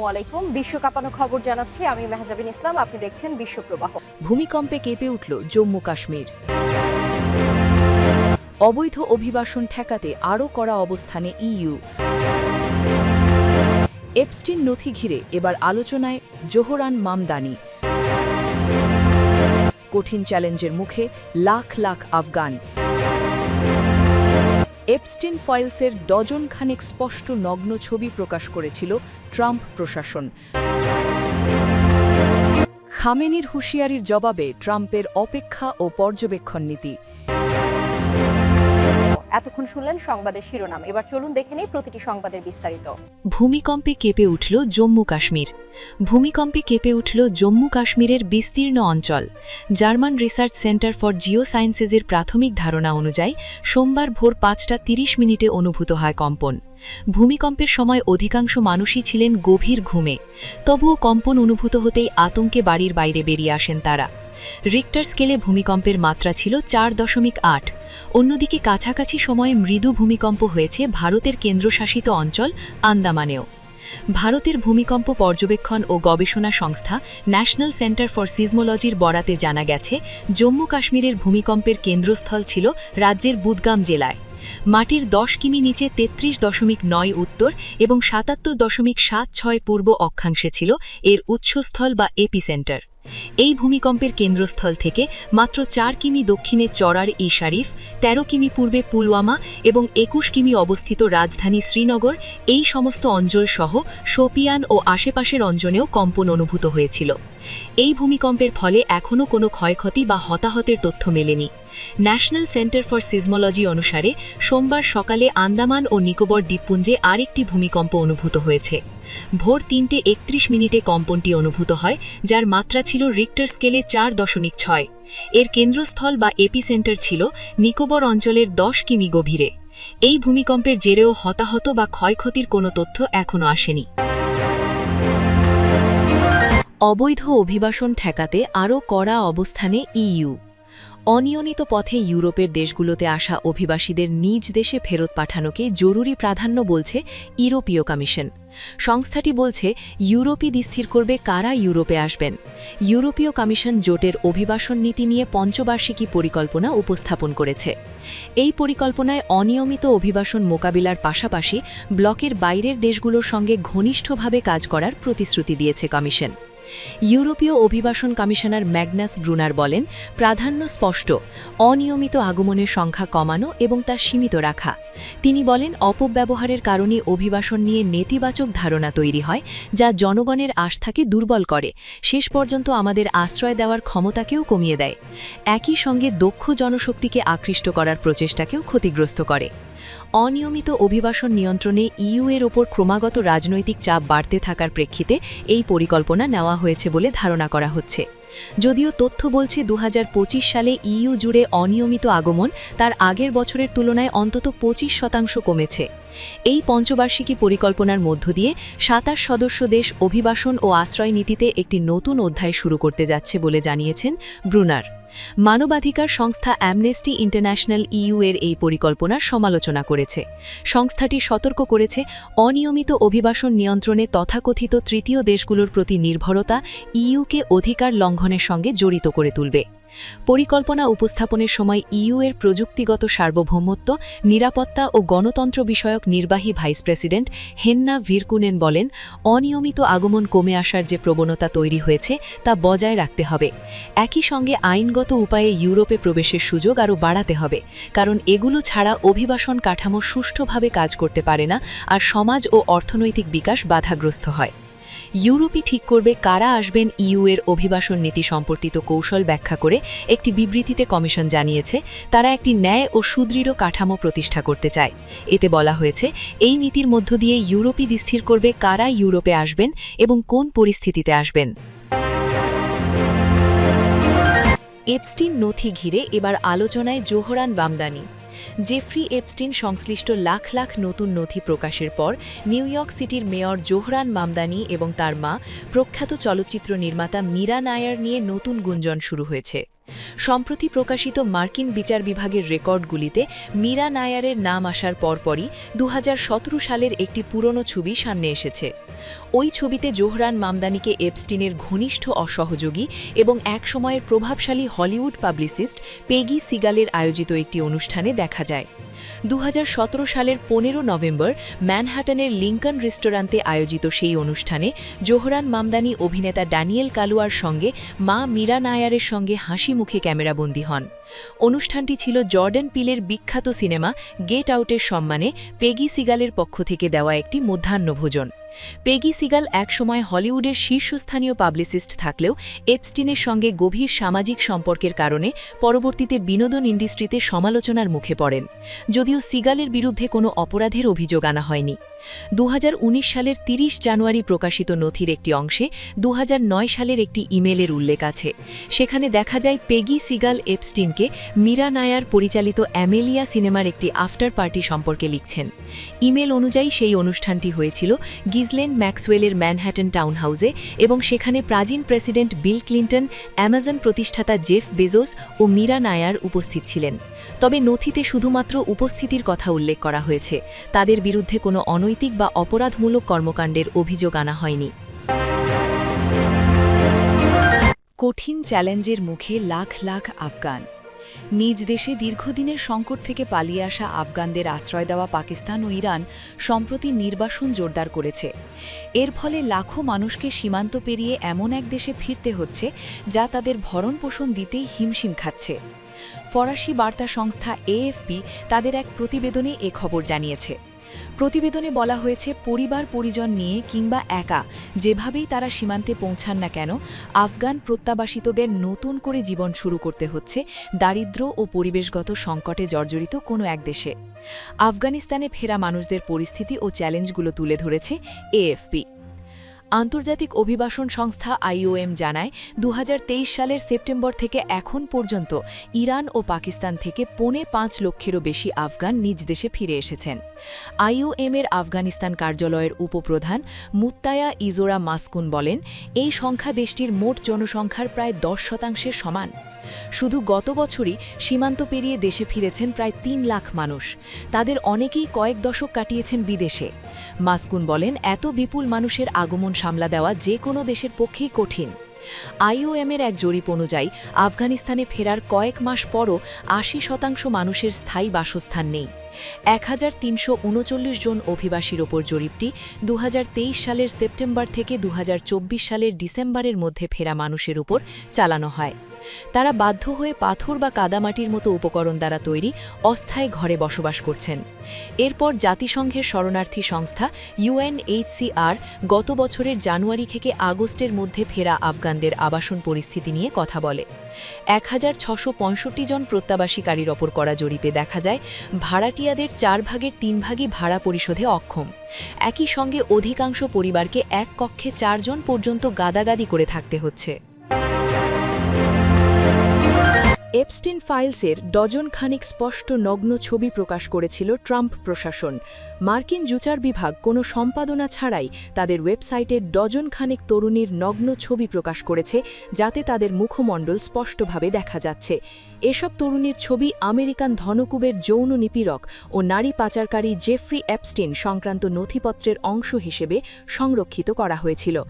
আসসালামু আলাইকুম। বিশ্ব কাঁপানো খবর জানাচ্ছি আমি মেহজাবিন ইসলাম। আপনি দেখছেন বিশ্ব প্রবাহ। ভূমিকম্পে কেঁপে উঠল জম্মু কাশ্মীর। অবৈধ অভিবাসন ঠেকাতে আরও কড়া অবস্থানে ইইউ। এপস্টিন নথি ঘিরে এবার আলোচনায় জোহরান মামদানি। কঠিন চ্যালেঞ্জের মুখে লাখ লাখ আফগান। এপস্টিন ফয়েলসের ডজন খানেক স্পষ্ট নগ্ন ছবি প্রকাশ করেছিল ট্রাম্প প্রশাসন। খামেনির হুঁশিয়ারির জবাবে ট্রাম্পের অপেক্ষা ও পর্যবেক্ষণ নীতি। এতক্ষণ শুনলেন সংবাদের শিরোনাম। এবার চলুন দেখে নিই প্রতিটি সংবাদের বিস্তারিত। ভূমিকম্পে কেঁপে উঠল জম্মু কাশ্মীর। ভূমিকম্পে কেঁপে উঠল জম্মু কাশ্মীরের বিস্তীর্ণ অঞ্চল। German research centre for geo সায়েন্সেসের প্রাথমিক ধারণা অনুযায়ী, সোমবার ভোর পাঁচটা তিরিশ মিনিটে অনুভূত হয় কম্পন। ভূমিকম্পের সময় অধিকাংশ মানুষই ছিলেন গভীর ঘুমে। তবুও কম্পন অনুভূত হতেই আতঙ্কে বাড়ির বাইরে বেরিয়ে আসেন তারা। রিক্টার স্কেলে ভূমিকম্পের মাত্রা ছিল চার দশমিক আট। অন্যদিকে কাছাকাছি সময়ে মৃদু ভূমিকম্প হয়েছে ভারতের কেন্দ্রশাসিত অঞ্চল আন্দামানেও। ভারতের ভূমিকম্প পর্যবেক্ষণ ও গবেষণা সংস্থা ন্যাশনাল সেন্টার ফর সিজমোলজির বরাতে জানা গেছে, জম্মু কাশ্মীরের ভূমিকম্পের কেন্দ্রস্থল ছিল রাজ্যের বুদগাম জেলায়। মাটির দশ কিমি নিচে তেত্রিশ দশমিক নয় উত্তর এবং সাতাত্তর দশমিক সাত ছয় পূর্ব অক্ষাংশে ছিল এর উৎসস্থল বা এপিসেন্টার। এই ভূমিকম্পের কেন্দ্রস্থল থেকে মাত্র চার কিমি দক্ষিণে চড়ার ই শারিফ ১৩ কিমি পূর্বে পুলওয়ামা এবং একুশ কিমি অবস্থিত রাজধানী শ্রীনগর এই সমস্ত অঞ্চল সহ শোপিয়ান ও আশেপাশের অঞ্জনেও কম্পন অনুভূত হয়েছিল। এই ভূমিকম্পের ফলে এখনও কোনো ক্ষয়ক্ষতি বা হতাহতের তথ্য মেলেনি। ন্যাশনাল সেন্টার ফর সিজমোলজি অনুসারে, সোমবার সকালে আন্দামান ও নিকোবর দ্বীপপুঞ্জে আরেকটি ভূমিকম্প অনুভূত হয়েছে। ভোর তিনটে একত্রিশ মিনিটে কম্পনটি অনুভূত হয়, যার মাত্রা ছিল রিক্টার স্কেলে চার দশমিক ছয়। এর কেন্দ্রস্থল বা এপিসেন্টার ছিল নিকোবর অঞ্চলের দশ কিমি গভীরে। এই ভূমিকম্পের জেরেও হতাহত বা ক্ষয়ক্ষতির কোনো তথ্য এখনও আসেনি। অবৈধ অভিবাসন ঠেকাতে আরও কড়া অবস্থানে ইইউ। অনিয়মিত পথে ইউরোপের দেশগুলোতে আসা অভিবাসীদের নিজ দেশে ফেরত পাঠানোকে জরুরি প্রাধান্য বলছে ইউরোপীয় কমিশন। সংস্থাটি বলছে ইউরোপই স্থির করবে কারা ইউরোপে আসবেন। ইউরোপীয় কমিশন জোটের অভিবাসন নীতি নিয়ে পঞ্চবার্ষিকী পরিকল্পনা উপস্থাপন করেছে। এই পরিকল্পনায় অনিয়মিত অভিবাসন মোকাবিলার পাশাপাশি ব্লকের বাইরের দেশগুলোর সঙ্গে ঘনিষ্ঠভাবে কাজ করার প্রতিশ্রুতি দিয়েছে কমিশন। ইউরোপীয় অভিবাসন কমিশনার ম্যাগনাস ব্রুনার বলেন, প্রাধান্য স্পষ্ট, অনিয়মিত আগমনের সংখ্যা কমানো এবং তা সীমিত রাখা। তিনি বলেন, অপব্যবহারের কারণে অভিবাসন নিয়ে নেতিবাচক ধারণা তৈরি হয়, যা জনগণের আস্থাকে দুর্বল করে। শেষ পর্যন্ত আমাদের আশ্রয় দেওয়ার ক্ষমতাকেও কমিয়ে দেয়। একই সঙ্গে দক্ষ জনশক্তিকে আকৃষ্ট করার প্রচেষ্টাকেও ক্ষতিগ্রস্ত করে। অনিয়মিত অভিবাসন নিয়ন্ত্রণে ইউ এর ওপর ক্রমাগত রাজনৈতিক চাপ বাড়তে থাকার প্রেক্ষিতে এই পরিকল্পনা নেওয়া হয়েছে বলে ধারণা করা হচ্ছে। যদিও তথ্য বলছে দু হাজার পঁচিশ সালে ইইউ জুড়ে অনিয়মিত আগমন তার আগের বছরের তুলনায় অন্তত পঁচিশ শতাংশ কমেছে। এই পঞ্চবার্ষিকী পরিকল্পনার মধ্য দিয়ে সাতাশ সদস্য দেশ অভিবাসন ও আশ্রয় নীতিতে একটি নতুন অধ্যায় শুরু করতে যাচ্ছে বলে জানিয়েছেন ব্রুনার। মানবাধিকার সংস্থা অ্যামনেস্টি ইন্টারন্যাশনাল ইউ এর এই পরিকল্পনার সমালোচনা করেছে। সংস্থাটি সতর্ক করেছে, অনিয়মিত অভিবাসন নিয়ন্ত্রণে তথাকথিত তৃতীয় দেশগুলোর প্রতি নির্ভরতা ইইউকে অধিকার লঙ্ঘনের সঙ্গে জড়িত করে তুলবে। পরিকল্পনা উপস্থাপনের সময় ইউ এর প্রযুক্তিগত সার্বভৌমত্ব, নিরাপত্তা ও গণতন্ত্র বিষয়ক নির্বাহী ভাইস প্রেসিডেন্ট হেন্না ভিরকুনেন বলেন, অনিয়মিত আগমন কমে আসার যে প্রবণতা তৈরি হয়েছে তা বজায় রাখতে হবে। একই সঙ্গে আইনগত উপায়ে ইউরোপে প্রবেশের সুযোগ আরও বাড়াতে হবে, কারণ এগুলো ছাড়া অভিবাসন কাঠামো সুষ্ঠুভাবে কাজ করতে পারে না আর সমাজ ও অর্থনৈতিক বিকাশ বাধাগ্রস্ত হয়। ইউরোপই ঠিক করবে কারা আসবেন ইইউ এর অভিবাসন নীতি সম্পর্কিত কৌশল ব্যাখ্যা করে একটি বিবৃতিতে কমিশন জানিয়েছে, তারা একটি ন্যায় ও সুদৃঢ় কাঠামো প্রতিষ্ঠা করতে চায়। এতে বলা হয়েছে, এই নীতির মধ্য দিয়ে ইউরোপই স্থির করবে কারা ইউরোপে আসবেন এবং কোন পরিস্থিতিতে আসবেন। এপস্টিন নথি ঘিরে এবার আলোচনায় জোহরান বামদানি। জেফ্রি এপস্টিন সংশ্লিষ্ট লাখ লাখ নতুন নথি প্রকাশের পর নিউ ইয়র্ক সিটির মেয়র জোহরান মামদানি এবং তার মা প্রখ্যাত চলচ্চিত্র নির্মাতা মীরা নায়ার নিয়ে নতুন গুঞ্জন শুরু হয়েছে। সম্প্রতি প্রকাশিত মার্কিন বিচার বিভাগের রেকর্ডগুলিতে মীরা নায়ারের নাম আসার পরপরই দু হাজার সতেরো সালের একটি পুরনো ছবি সামনে এসেছে। ওই ছবিতে জোহরান মামদানিকে এপস্টিনের ঘনিষ্ঠ অসহযোগী এবং একসময়ের প্রভাবশালী হলিউড পাবলিসিস্ট পেগি সিগালের আয়োজিত একটি অনুষ্ঠানে দেখা যায়। দু হাজার সতেরো সালের পনেরো নভেম্বর ম্যানহাটনের লিঙ্কন রেস্টুরান্তে আয়োজিত সেই অনুষ্ঠানে জোহরান মামদানি অভিনেতা ড্যানিয়েল কালুয়ার সঙ্গে মা মীরা নায়ারের সঙ্গে হাসি মুখে ক্যামেরাবন্দী হন। অনুষ্ঠানটি ছিল জর্ডান পিলের বিখ্যাত সিনেমা গেট আউটের সম্মানে পেগি সিগালের পক্ষ থেকে দেওয়া একটি মধ্যাহ্নভোজন। পেগি সিগাল একসময় হলিউডের শীর্ষস্থানীয় পাবলিসিস্ট থাকলেও এপস্টিনের সঙ্গে গভীর সামাজিক সম্পর্কের কারণে পরবর্তীতে বিনোদন ইন্ডাস্ট্রিতে সমালোচনার মুখে পড়েন, যদিও সিগালের বিরুদ্ধে কোনো অপরাধের অভিযোগ আনা হয়নি। দু হাজার উনিশ সালের ৩০ জানুয়ারি প্রকাশিত নথির একটি অংশে দু হাজার নয় সালের একটি ইমেলের উল্লেখ আছে। সেখানে দেখা যায় পেগি সিগাল এপস্টিনকে মীরা নায়ার পরিচালিত অ্যামেলিয়া সিনেমার একটি আফটার পার্টি সম্পর্কে লিখছেন। ইমেল অনুযায়ী সেই অনুষ্ঠানটি হয়েছিল গিজলেন ম্যাক্সওয়েলের ম্যানহ্যাটন টাউন হাউসে এবং সেখানে প্রাচীন প্রেসিডেন্ট বিল ক্লিন্টন, অ্যামাজন প্রতিষ্ঠাতা জেফ বেজোস ও মীরা নায়ার উপস্থিত ছিলেন। তবে নথিতে শুধুমাত্র উপস্থিতির কথা উল্লেখ করা হয়েছে। তাদের বিরুদ্ধে কোনো অনৈতিক বা অপরাধমূলক কর্মকাণ্ডের অভিযোগ আনা হয়নি। কঠিন চ্যালেঞ্জের মুখে লাখ লাখ আফগান। নিজ দেশে দীর্ঘদিনের সংকট থেকে পালিয়ে আসা আফগানদের আশ্রয় দেওয়া পাকিস্তান ও ইরান সম্প্রতি নির্বাসন জোরদার করেছে। এর ফলে লাখো মানুষকে সীমান্ত পেরিয়ে এমন এক দেশে ফিরতে হচ্ছে, যা তাদের ভরণ পোষণ দিতেই হিমশিম খাচ্ছে। ফরাসি বার্তা সংস্থা এএফপি তাদের এক প্রতিবেদনে এ খবর জানিয়েছে। প্রতিবেদনে বলা হয়েছে, পরিবার পরিজন নিয়ে কিংবা একা, যেভাবেই তারা সীমান্তে পৌঁছান না কেন, আফগান প্রত্যাবাসিতদের নতুন করে জীবন শুরু করতে হচ্ছে দারিদ্র ও পরিবেশগত সংকটে জর্জরিত কোনো এক দেশে। আফগানিস্তানে ফেরা মানুষদের পরিস্থিতি ও চ্যালেঞ্জগুলো তুলে ধরেছে এএফপি। আন্তর্জাতিক অভিবাসন সংস্থা আইওএম জানায় দু হাজার তেইশ সালের সেপ্টেম্বর থেকে এখন পর্যন্ত ইরান ও পাকিস্তান থেকে পৌনে পাঁচ লক্ষেরও বেশি আফগান নিজ দেশে ফিরে এসেছেন। আইওএমের আফগানিস্তান কার্যালয়ের উপপ্রধান মুত্তায়া ইজোরা মাসকুন বলেন, এই সংখ্যা দেশটির মোট জনসংখ্যার প্রায় দশ শতাংশের সমান। শুধু গত বছরই সীমান্ত পেরিয়ে দেশে ফিরেছেন প্রায় তিন লাখ মানুষ। তাদের অনেকেই কয়েক দশক কাটিয়েছেন বিদেশে। মাসকুন বলেন, এত বিপুল মানুষের আগমন সামলা দেওয়া যে কোনো দেশের পক্ষেই কঠিন। আইওএমের এক জরিপ অনুযায়ী, আফগানিস্তানে ফেরার কয়েক মাস পরও আশি শতাংশ মানুষের স্থায়ী বাসস্থান নেই। এক হাজার তিনশো উনচল্লিশ জন অভিবাসীর ওপর জরিপটি দু হাজার তেইশ সালের সেপ্টেম্বর থেকে দু হাজার চব্বিশ সালের ডিসেম্বরের মধ্যে ফেরা মানুষের উপর চালানো হয়। তারা বাধ্য হয়ে পাথর বা কাদামাটির মতো উপকরণ দ্বারা তৈরি অস্থায়ী ঘরে বসবাস করছেন। এরপর জাতিসংঘের শরণার্থী সংস্থা ইউএনএইচসিআর গত বছরের জানুয়ারি থেকে আগস্টের মধ্যে ফেরা আফগানদের আবাসন পরিস্থিতি নিয়ে কথা বলে। এক জন প্রত্যাবাসীকারীর ওপর করা জরিপে দেখা যায়, ভাড়াটিয়াদের চার ভাগের তিন ভাগই ভাড়া পরিশোধে অক্ষম। একই সঙ্গে অধিকাংশ পরিবারকে এক কক্ষে চারজন পর্যন্ত গাদাগাদি করে থাকতে হচ্ছে। এপস্টিন ফাইলসের ডজনখানিক স্পষ্ট নগ্ন ছবি প্রকাশ করেছিল ট্রাম্প প্রশাসন। মার্কিন জুচার বিভাগ কোনো সম্পাদনা ছাড়াই তাদের ওয়েবসাইটে ডজনখানিক তরুণীর নগ্ন ছবি প্রকাশ করেছে, যাতে তাদের মুখমণ্ডল স্পষ্টভাবে দেখা যাচ্ছে। এসব তরুণীর ছবি আমেরিকান ধনকুবের যৌন নিপীড়ক ও নারী পাচারকারী জেফ্রি অ্যাপস্টিন সংক্রান্ত নথিপত্রের অংশ হিসেবে সংরক্ষিত করা হয়েছিল।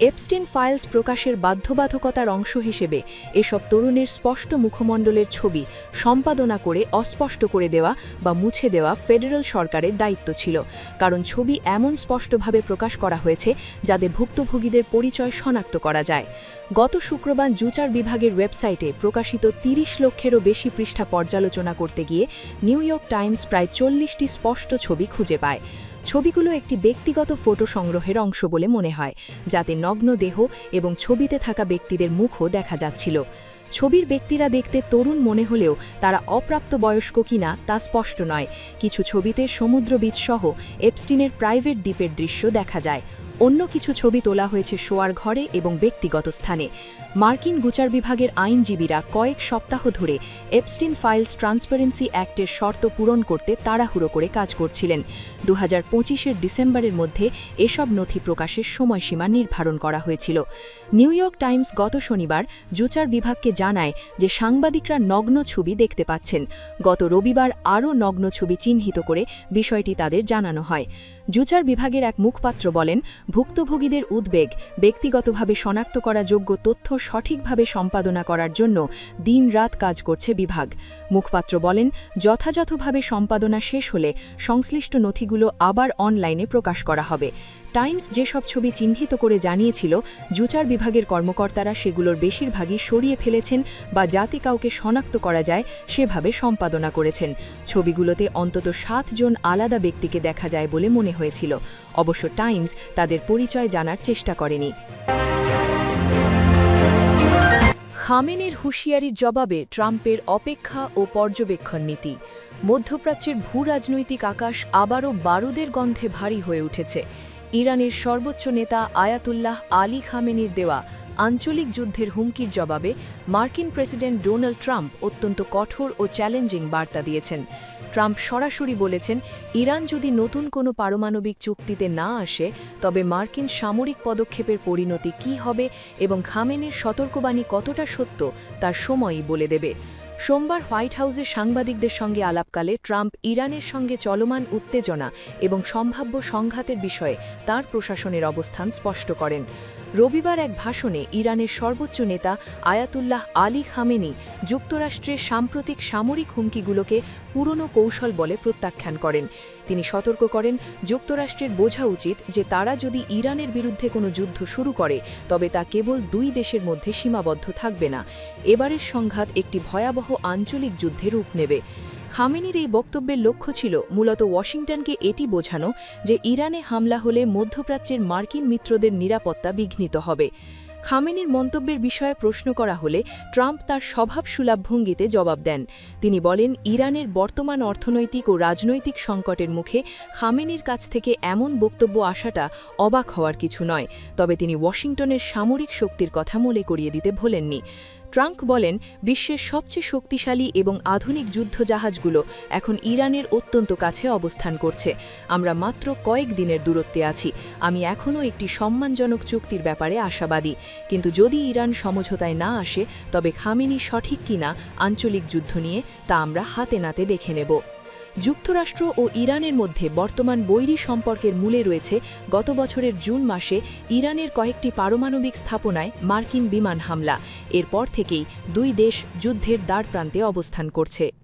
এপস্টিন ফাইলস প্রকাশের বাধ্যবাধকতার অংশ হিসেবে এসব তরুণের স্পষ্ট মুখমণ্ডলের ছবি সম্পাদনা করে অস্পষ্ট করে দেওয়া বা মুছে দেওয়া ফেডারেল সরকারের দায়িত্ব ছিল। কারণ ছবি এমন স্পষ্টভাবে প্রকাশ করা হয়েছে যাতে ভুক্তভোগীদের পরিচয় শনাক্ত করা যায়। গত শুক্রবার জুচার বিভাগের ওয়েবসাইটে প্রকাশিত ৩০ লক্ষেরও বেশি পৃষ্ঠা পর্যালোচনা করতে গিয়ে নিউ ইয়র্ক টাইমস প্রায় চল্লিশটি স্পষ্ট ছবি খুঁজে পায়। ছবিগুলো একটি ব্যক্তিগত ফটো সংগ্রহের অংশ বলে মনে হয়, যাতে নগ্ন দেহ এবং ছবিতে থাকা ব্যক্তিদের মুখও দেখা যাচ্ছিল। ছবির ব্যক্তিরা দেখতে তরুণ মনে হলেও তারা অপ্রাপ্ত বয়স্ক কিনা তা স্পষ্ট নয়। কিছু ছবিতে সমুদ্রবীচ সহ এপস্টিনের প্রাইভেট দ্বীপের দৃশ্য দেখা যায়। অন্য কিছু ছবি তোলা হয়েছে শোয়ার ঘরে এবং ব্যক্তিগত স্থানে। মার্কিন গুচার বিভাগের আইনজীবীরা কয়েক সপ্তাহ ধরে এপস্টিন ফাইলস ট্রান্সপারেন্সি অ্যাক্টের শর্ত পূরণ করতে তাড়াহুড়ো করে কাজ করছিলেন। দু হাজার ডিসেম্বরের মধ্যে এসব নথি প্রকাশের সময়সীমা নির্ধারণ করা হয়েছিল। নিউ ইয়র্ক টাইমস গত শনিবার জুচার বিভাগকে জানায় যে সাংবাদিকরা নগ্ন ছবি দেখতে পাচ্ছেন। গত রবিবার আরও নগ্ন ছবি চিহ্নিত করে বিষয়টি তাদের জানানো হয়। জুচার বিভাগের এক মুখপাত্র বলেন, ভুক্তভোগীদের উদ্বেগ, ব্যক্তিগতভাবে শনাক্ত করা যোগ্য তথ্য সঠিকভাবে সম্পাদনা করার জন্য দিন রাত কাজ করছে বিভাগ। মুখপাত্র বলেন, যথাযথভাবে সম্পাদনা শেষ হলে সংশ্লিষ্ট নথিগুলো আবার অনলাইনে প্রকাশ করা হবে। টাইমস যেসব ছবি চিহ্নিত করে জানিয়েছিল, জুচার বিভাগের কর্মকর্তারা সেগুলোর বেশিরভাগই সরিয়ে ফেলেছেন বা যাতে কাউকে শনাক্ত করা যায় সেভাবে সম্পাদনা করেছেন। ছবিগুলোতে অন্তত সাতজন আলাদা ব্যক্তিকে দেখা যায় বলে মনে হয়েছিল। অবশ্য টাইমস তাদের পরিচয় জানার চেষ্টা করেনি। খামেনের হুঁশিয়ারির জবাবে ট্রাম্পের অপেক্ষা ও পর্যবেক্ষণ নীতি। মধ্যপ্রাচ্যের ভূ রাজনৈতিক আকাশ আবারও বারুদের গন্ধে ভারী হয়ে উঠেছে। ইরানের সর্বোচ্চ নেতা আয়াতুল্লাহ আলী খামেনির দেওয়া আঞ্চলিক যুদ্ধের হুমকির জবাবে মার্কিন প্রেসিডেন্ট ডোনাল্ড ট্রাম্প অত্যন্ত কঠোর ও চ্যালেঞ্জিং বার্তা দিয়েছেন। ট্রাম্প সরাসরি বলেছেন, ইরান যদি নতুন কোনো পারমাণবিক চুক্তিতে না আসে, তবে মার্কিন সামরিক পদক্ষেপের পরিণতি কী হবে এবং খামেনের সতর্কবাণী কতটা সত্য, তার সময়ই বলে দেবে। সোমবার হোয়াইট হাউসে সাংবাদিকদের সঙ্গে আলাপকালে ট্রাম্প ইরানের সঙ্গে চলমান উত্তেজনা এবং সম্ভাব্য সংঘাতের বিষয়ে তার প্রশাসনের অবস্থান স্পষ্ট করেন। রবিবার এক ভাষণে ইরানের সর্বোচ্চ নেতা আয়াতুল্লাহ আলী খামেনি যুক্তরাষ্ট্রের সাম্প্রতিক সামরিক হুমকিগুলোকে পুরনো কৌশল বলে প্রত্যাখ্যান করেন। তিনি সতর্ক করেন, যুক্তরাষ্ট্রের বোঝা উচিত যে তারা যদি ইরানের বিরুদ্ধে কোনো যুদ্ধ শুরু করে, তবে তা কেবল দুই দেশের মধ্যে সীমাবদ্ধ থাকবে না। এবারের সংঘাত একটি ভয়াবহ আঞ্চলিক যুদ্ধে রূপ নেবে। খামেনির এই বক্তব্যের লক্ষ্য ছিল মূলত ওয়াশিংটনকে এটি বোঝানো যে ইরানে হামলা হলে মধ্যপ্রাচ্যের মার্কিন মিত্রদের নিরাপত্তা বিঘ্নিত হবে। খামেনির মন্তব্যের বিষয়ে প্রশ্ন করা হলে ট্রাম্প তার স্বভাবসুলভ ভঙ্গিতে জবাব দেন। তিনি বলেন, ইরানের বর্তমান অর্থনৈতিক ও রাজনৈতিক সংকটের মুখে খামেনির কাছ থেকে এমন বক্তব্য আসাটা অবাক হওয়ার কিছু নয়, তবে তিনি ওয়াশিংটনের সামরিক শক্তির কথা মনে করিয়ে দিতে ভোলেননি। ট্রাম্প বলেন, বিশ্বের সবচেয়ে শক্তিশালী এবং আধুনিক যুদ্ধজাহাজগুলো এখন ইরানের অত্যন্ত কাছে অবস্থান করছে। আমরা মাত্র কয়েক দিনের দূরত্বে আছি। আমি এখনও একটি সম্মানজনক চুক্তির ব্যাপারে আশাবাদী। কিন্তু যদি ইরান সমঝোতায় না আসে, তবে খামেনি সঠিক কিনা আঞ্চলিক যুদ্ধ নিয়ে তা আমরা হাতে নাতে দেখে নেব। যুক্তরাষ্ট্র ও ইরানের মধ্যে বর্তমান বৈরী সম্পর্কের মূলে রয়েছে গত বছরের জুন মাসে ইরানের কয়েকটি পারমাণবিক স্থাপনায় মার্কিন বিমান হামলা। এরপর থেকেই দুই দেশ যুদ্ধের দ্বারপ্রান্তে অবস্থান করছে।